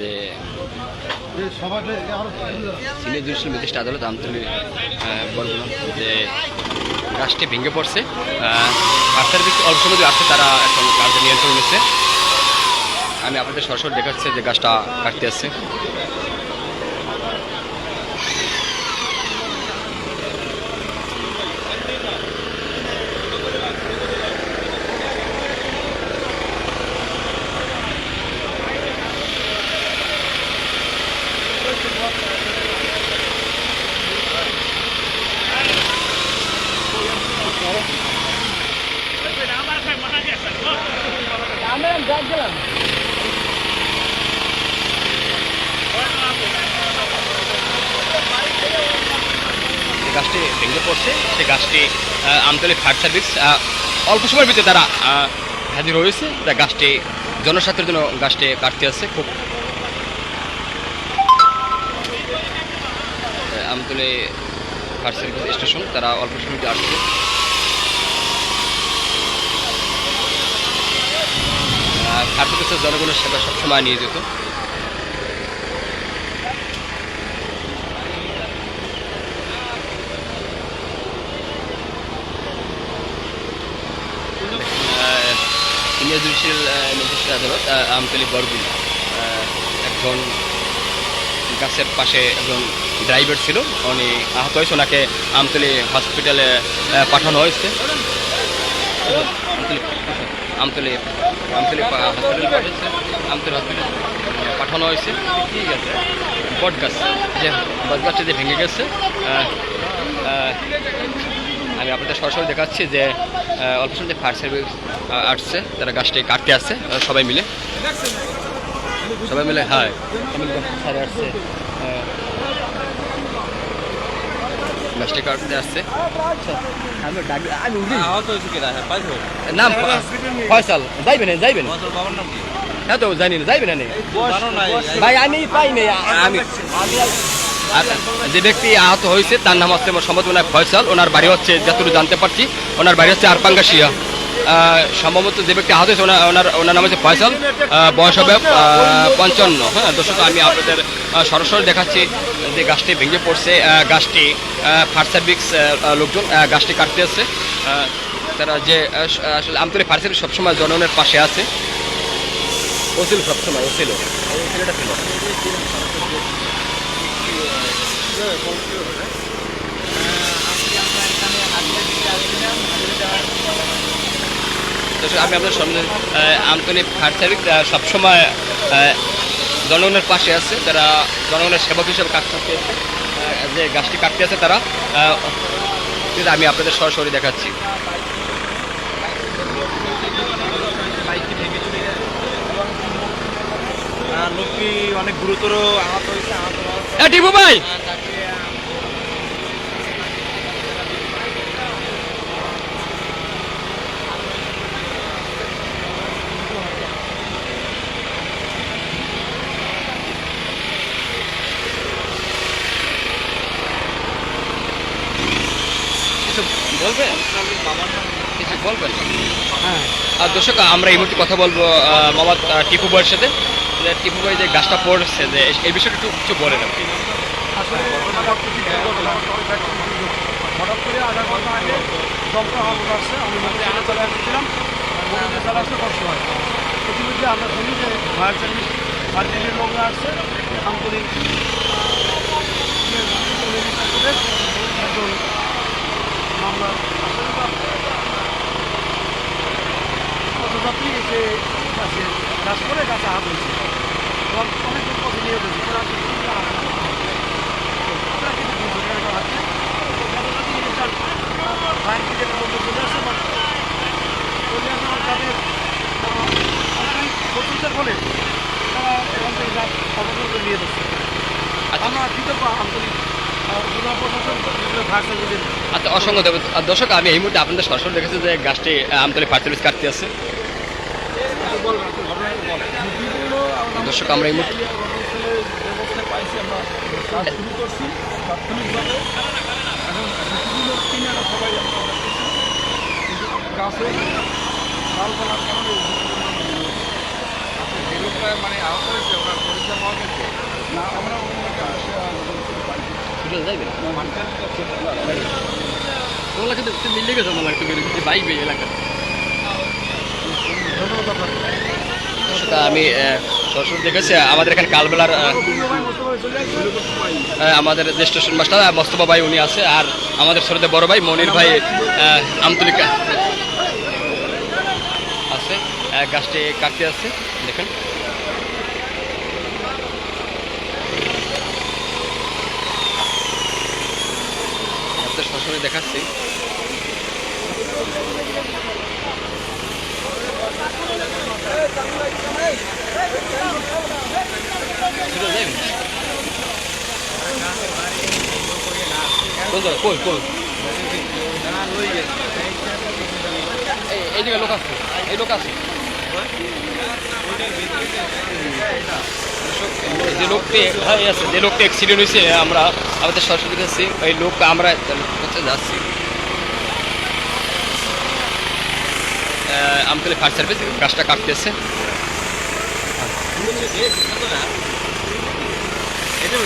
যে senior judicial ম্যাজিস্ট আদালত আমতলি বলগুলো যে গাছটি ভেঙে পড়ছে। রাস্তার বেশি অল্প সময় আছে তারা এখন কাজে নিয়ন্ত্রণ নিচ্ছে আমি আপনাদের সরাসরি দেখাচ্ছি যে গাছটা কাটতে আসছে গাছটি ভেঙে পড়ছে সেই গাছটি আমতলী ফায়ার সার্ভিস অল্প সময়ের ভিতরে তারা হাজির হয়েছে। তা গাছটি, জনস্বার্থের জন্য গাছটি কাটতে আসছে খুব আমতলী ফায়ার সার্ভিস স্টেশন, তারা অল্প ভিতরে আসছে। ফায়ার সার্ভিসের জনগণের সেবা সবসময় নিয়ে যেত। সিনিয়র জুডিশিয়াল ম্যাজিস্ট্রেট আদালত আমতলী বরগুল একজন গাছের পাশে একজন ড্রাইভার ছিল। উনি আহত হয়েছে, ওনাকে আমতলী হসপিটালে পাঠানো হয়েছে। আমতলী আমতলী আমতলী হসপিটালে পাঠিয়েছে আমতলী হসপিটাল পাঠানো হয়েছে ঠিক আছে। বট গাছ, যে বট গাছটা যে ভেঙে গেছে আমি আপনাদের সরাসরি দেখাচ্ছি যে অল্প সময় ফায়ার সার্ভিস আসছে, তারা গাছটি কাটতে আসছে সবাই মিলে। সবাই মিলে হ্যাঁ। আসছে গাছটি আসছে হ্যাঁ পাইছো। নাম ফয়সাল যাইবে না যাইবে না। তোর বাবার নাম কি? হ্যাঁ তো জানি না যাইবে না। ভাই আমি পাই নাই। আমি আর যে ব্যক্তি আহত হয়েছে তার নাম হচ্ছে সম্ভবত ফয়সাল। ওনার বাড়ি হচ্ছে যতটুকু জানতে পারছি ওনার বাড়ি হচ্ছে আরপাঙ্গাশিয়া। আহ, সম্ভবত যে ব্যক্তি আহত হয়েছে ওনার ওনার নাম হচ্ছে ফয়সাল বয়স হবে পঞ্চান্ন। হ্যাঁ দর্শক আমি আপনাদের সরাসরি দেখাচ্ছি যে গাছটি ভেঙে পড়ছে গাছটি ফায়ার সার্ভিস লোকজন গাছটি কাটতে আহ, তারা যে আসলে আমতলী ফায়ার সার্ভিস সবসময় জনগণের পাশে আছে। ও ছিল সবসময় ও ছিল এই ছেলেটা ছিল আমি আপনার সামনে সার্ভিস আহ, সবসময় জনগণের পাশে আছে। তারা জনগণের সেবক হিসেবে কাজ করতে আছে যে গাছটি কাটতে আছে তারা আমি আপনাদের সরাসরি দেখাচ্ছি। লোকটি অনেক গুরুতর আহত হয়েছে আহত টিপু ভাই! বলবেন? কিছু বলবেন? হ্যাঁ। আর দর্শক আমরা এই মুহূর্তে কথা বলব আহ, টিপু ভাইয়ের সাথে। টিপু ভাই যে গাছটা পড়ছে যে এই বিষয়টা একটু কিছু বলেন আপনি। হঠাৎ করে আধা ঘণ্টা আগে দমকা হামলা আসছে। আমি মোটরসাইকেলে চলে আসছিলাম। মোটরসাইকেলে চলে আসতে কষ্ট হয়। ইতিমধ্যে আমরা শুনি যে ফায়ার সার্ভিস ফায়ার সার্ভিসের লোকরা আসছে। আন্তরিক একজন মামলা আসলে পথযাত্রী এসে গাছে গাছ করে গাছে হয়েছে অনেক পথে নিয়ে গেছে থেকে আচ্ছা অসংখ্য দর্শক আমি এই মুহূর্তে আপনাদের সরাসরি দেখেছি যে গাছটি আমতলি সার্ভিস কাটতে আছে দর্শক, আমরা এই মুহূর্তে আমরা আমরা গাছে আমরা মানে আহত হয়েছে ওনার পরিচয় না আমরা ওনাকে আসে সুযোগ যাইবে একটু মিলে গেছো লাগতো বেরোচ্ছি বাইক বেয়ে তা আমি সরাসরি দেখেছি। আমাদের এখানে কালবেলার আমাদের যে স্টেশন মাস্টার মোস্তফা ভাই উনি আছে, আর আমাদের ছোটতে বড় ভাই মনির ভাই আমতুলিকা আছে। গাছটি কাটতে আছে, দেখেন। সরাসরি দেখাচ্ছি সুযোগ যাইবে কোন জায়গায় এই এইদিকে লোক আছে এই লোক আছে যে লোকটি আছে যে লোকটি অ্যাক্সিডেন্ট হয়েছে আমরা আমাদের সরস্বতী কাছে লোক আমরা যাচ্ছি আমতলি ফায়ার সার্ভিস গাছটা কাটতেছে। এটা